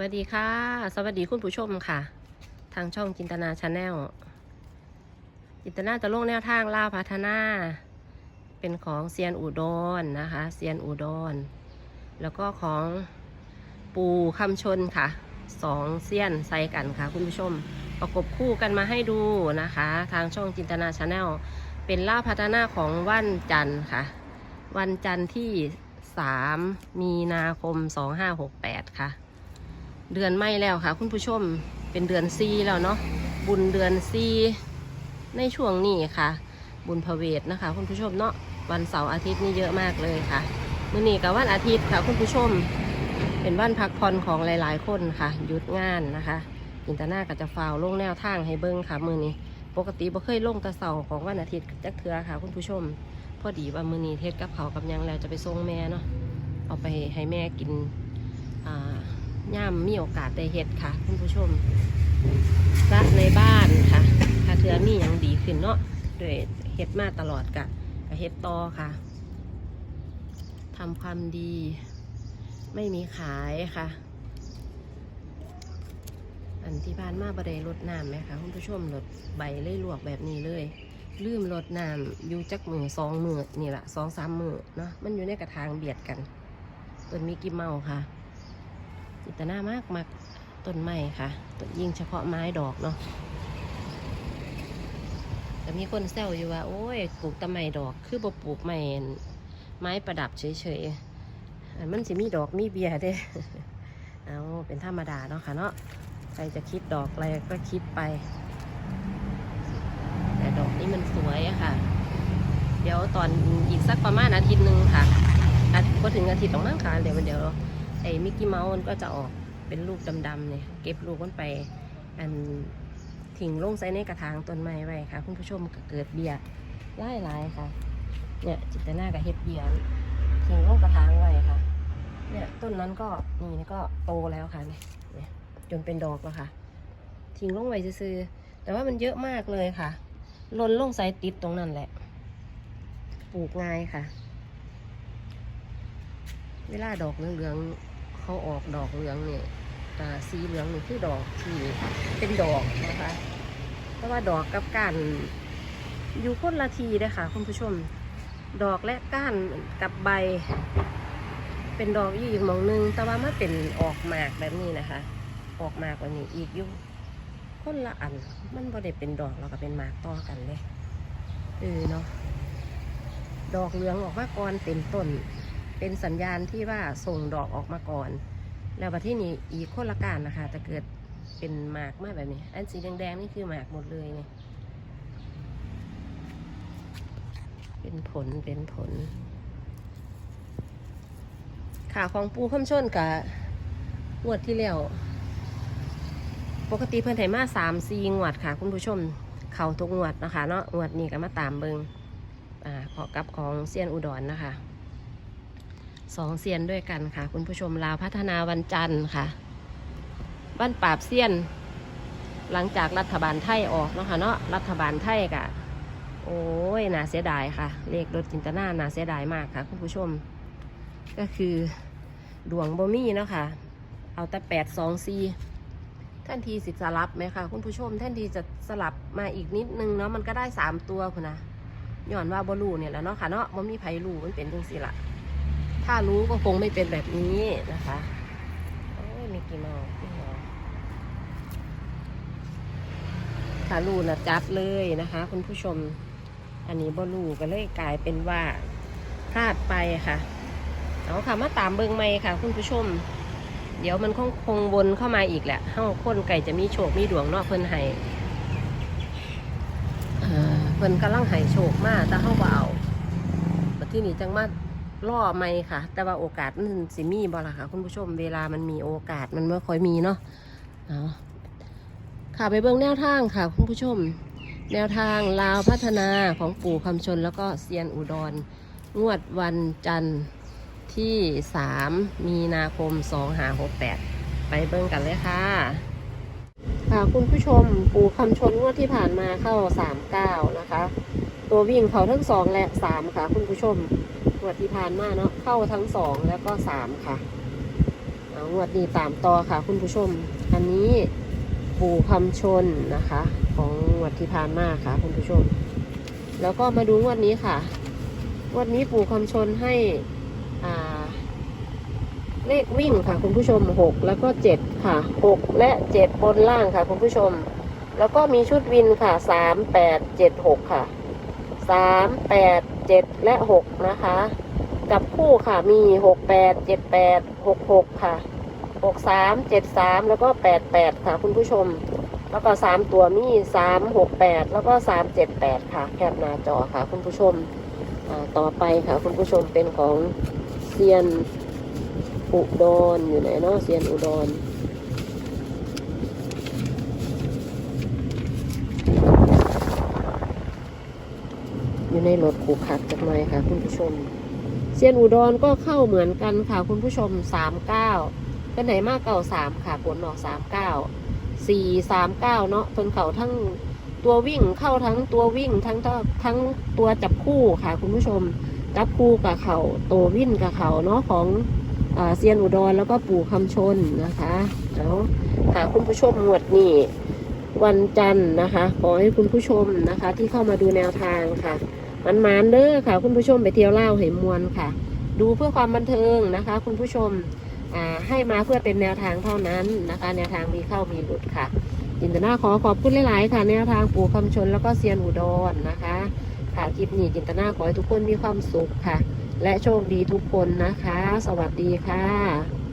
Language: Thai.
วัสดีค่ะ สวัสดีคุณผู้ชมค่ะ ทางช่องจินตนาชาแนลจินตนาจะลงแนวทางล่าวพัฒนา เป็นของเซียนอุดรนะคะเซียนอุดร แล้วก็ของปูคำชนค่ะสองเซียนใส่กันค่ะ คุณผู้ชม ประกบคู่กันมาให้ดูนะคะ ทางช่องจินตนาชาแนลเป็นล่าวพัฒนาของวันจันทร์ค่ะ วันจันทร์ที่ 3 มีนาคม 2568 ค่ะ เดือนไม่แล้วค่ะ คุณผู้ชมเป็นเดือนซีแล้วเนาะบุญเดือนซีในช่วงนี้ค่ะ บุญพระเวทนะคะ คุณผู้ชมเนาะวันเสาร์อาทิตย์นี่เยอะมากเลยค่ะมื้อนี้กับวันอาทิตย์ค่ะ คุณผู้ชมเป็นวันพักผ่อนของหลาย ๆ คนค่ะหยุดงานนะคะอินตาหน้าก็จะฟาวลงแนวทางให้เบิ้งค่ะ มื้อนี้ ปกติบ่เคยลงแตะเสาร์ของวันอาทิตย์จักเทือค่ะ คุณผู้ชม พอดีว่ามื้อนี้เทศกับเขากับยังแล้วจะไปส่งแม่เนาะเอาไปให้แม่กินอ่า ย่ามมีโอกาสได้เฮ็ดค่ะคุณผู้ชมรักในบ้านค่ะ ถ้าเทือมีอย่างดีขึ้นเนาะด้วยเฮ็ดมาตลอดกะก็เฮ็ดต่อค่ะทำความดี ไม่มีขายค่ะ อันที่บ้านมาบไดรดน้ำไหมคะคุณผู้ชมรดใบเล่ยลวกแบบนี้เลยลืมรดน้ำอยู่จักมือสองมือนี่แหละสองสามมือเนาะมันอยู่ในกระถางเบียดกันต้นมีกิมเมาค่ะ จิตนามากมากต้นไม้ค่ะต้นยิ่งเฉพาะไม้ดอกเนาะแต่มีคนแซวอยู่ว่า โอ้ยปลูกแตะไม้ดอก คือบ่ปลูกไม้ไม้ประดับเฉยๆมันสิมีดอกมีเบียเด้เอาเป็นธรรมดาเนาะค่ะเนาะใครจะคิดดอกอะไรก็คิดไป แต่ดอกนี้มันสวยอะค่ะ เดี๋ยวตอนอีกสักประมาณอาทิตย์หนึ่งค่ะอาทิตย์พอถึงอาทิตย์ตรงนั้นค่ะเดี๋ยวเดี๋ยว ไอ้มิกกี้เมาส์มันก็จะออกเป็นลูกดำๆเนี่ยเก็บลูกมันไปอันทิ้งลงใส่ในกระถางต้นไม้ไว้ค่ะ คุณผู้ชมก็เกิดเบียร์ไล่ลายค่ะ เนี่ยจิตนากับเฮ็ดเบียร์ทิ้งลงกระถางไว้ค่ะ เนี่ยต้นนั้นก็นี่ก็โตแล้วค่ะเนี่ยจนเป็นดอกแล้วค่ะ ทิ้งลงไว้ซื่อแต่ว่ามันเยอะมากเลยค่ะล่นลงใส่ติดตรงนั้นแหละ ปลูกง่ายค่ะ เวลาดอกเหลืองๆ เขาออกดอกเหลืองเนี่ยตาสีเหลืองนี่คือดอกที่เป็นดอกนะคะเพราะว่าดอกกับก้านอยู่คนละทีเลยค่ะคุณผู้ชม ดอกและก้านกับใบ เป็นดอกอยู่อีกหมองหนึง แต่ว่ามันเป็นออกหมากแบบนี้นะคะ ออกหมากกว่านี้อีกอยู่คนละอันมันบ่ได้เป็นดอกแล้วก็เป็นหมากต่อกันเลยเออเนาะดอกเหลืองออกมาก่อนเต็มต้น เป็นสัญญาณที่ว่าส่งดอกออกมาก่อน แล้วบัดที่นี้อีกคนละการนะคะจะเกิดเป็นหมากมากแบบนี้ อันสีแดงๆนี่คือหมากหมดเลยเนี่ยเป็นผลเป็นผลขาของปูข้ามชนกับงวดที่แล้วปกติเพิ่อนไถมาสามสี่งวดค่ะ คุณผู้ชมเขาทุกงวดนะคะ เนาะงวดนี้ก็มาตามเบิงอ่าขอกับของเซียนอุดรนะคะ สองเซียนด้วยกันค่ะ คุณผู้ชมลาวพัฒนาวันจันทร์ค่ะ บ้านปราบเซียน หลังจากรัฐบาลไทยออกเนาะค่ะเนาะรัฐบาลไทยกะโอ้ยน่าเสียดายค่ะ เลขรถจินตนาน่าเสียดายมากค่ะ คุณผู้ชม ก็คือดวงบ่มีเนาะค่ะ เอาแต่แปดสองสี่ท่านทีสิสลับไหมคะคุณผู้ชมท่านทีจะสลับมาอีกนิดนึงเนาะมันก็ได้สามตัวคุณนะย้อนว่าบอลูเนี่ยแหละเนาะค่ะเนาะมันมีไผรูมันเป็นจังสิละ ถ้ารู้ก็คงไม่เป็นแบบนี้นะคะโอ้ยมีกี่เมาพี่หมอถ้ารู้นะจัดเลยนะคะ คุณผู้ชม อันนี้บ่รู้ก็เลยกลายเป็นว่าพลาดไปค่ะ เอาค่ะมาตามเบิงไม่ค่ะ คุณผู้ชม เดี๋ยวมันคงคงวนเข้ามาอีกแหละเฮ้าคนไก่จะมีโชค มีดวงนาะเพิ่นให้เอ่อเพิ่นกำลังให้โชคมาแต่เฮาเอาที่นี่จังมา ล่อไม่ค่ะ แต่ว่าโอกาสมันสิมีบ่ล่ะค่ะ คุณผู้ชมเวลามันมีโอกาสมันไม่ค่อยมีเนาะเอาค่ะไปเบิ่งแนวทางค่ะ คุณผู้ชม แนวทางลาวพัฒนาของปู่คำชนแล้วก็เซียนอุดรงวดวันจันทร์ที่ 3 มีนาคม2568 ไปเบิ่งกันเลยค่ะ ค่ะคุณผู้ชม ปู่คำชนงวดที่ผ่านมาเข้า 39 นะคะ ตัววิ่งเขาทั้งสองและสามค่ะ คุณผู้ชมงวดที่ผ่านมาเนาะเข้าทั้งสองแล้วก็สามค่ะเอางวดนี้ตามต่อค่ะ คุณผู้ชม อันนี้ปู่คำชนนะคะ ของงวดที่ผ่านมาค่ะ คุณผู้ชม แล้วก็มาดูงวดนี้ค่ะงวดนี้ปู่คำชนให้อ่าเลขวิ่งค่ะคุณผู้ชมหกแล้วก็เจ็ดค่ะหกและเจ็ดบนล่างค่ะ คุณผู้ชม แล้วก็มีชุดวินค่ะสามแปดเจ็ดหกค่ะ สามแปดเจ็ดและหกนะคะ กับคู่ค่ะมีหกแปดเจ็ดแปดหกหกค่ะหกสามเจ็ดสามแล้วก็แปดแปดค่ะคุณผู้ชม แล้วก็สามตัวมีสามหกแปดแล้วก็สามเจ็ดแปดค่ะ แคปหน้าจอค่ะคุณผู้ชมต่อไปค่ะคุณผู้ชมเป็นของเซียนอุดรอยู่ไหนเนาะเซียนอุดร ในรถขูขัดจักหน่อยค่ะ คุณผู้ชม เซียนอุดรก็เข้าเหมือนกันค่ะ คุณผู้ชมสามเก้าเป็นไหนมากเก่าสามค่ะผลออกสามเก้าสี่สามเก้าเนาะเพิ่นเขาทั้งตัววิ่งเข้าทั้งตัววิ่งทั้งทั้งตัวจับคู่ค่ะ คุณผู้ชมจับคู่กับเขาตัววิ่งกับเขาเนาะของอเซียนอุดรแล้วก็ปู่คำชนนะคะเอาค่ะคุณผู้ชมหมวดนี้วันจันทร์นะคะ ขอให้คุณผู้ชมนะคะ ที่เข้ามาดูแนวทางค่ะ มันมานเด้อค่ะ คุณผู้ชมไปเที่ยวเล่าเหมวนค่ะ ดูเพื่อความบันเทิงนะคะ คุณผู้ชมให้มาเพื่อเป็นแนวทางเท่านั้นนะคะ แนวทางมีเข้ามีหลุดค่ะจินตนาขอขอบคุณหลาย ๆ ค่ะ แนวทางปู่คำชนแล้วก็เซียนอุดรนะคะ ค่ะคลิปนี้จินตนาขอให้ทุกคนมีความสุขค่ะ และโชคดีทุกคนนะคะ สวัสดีค่ะ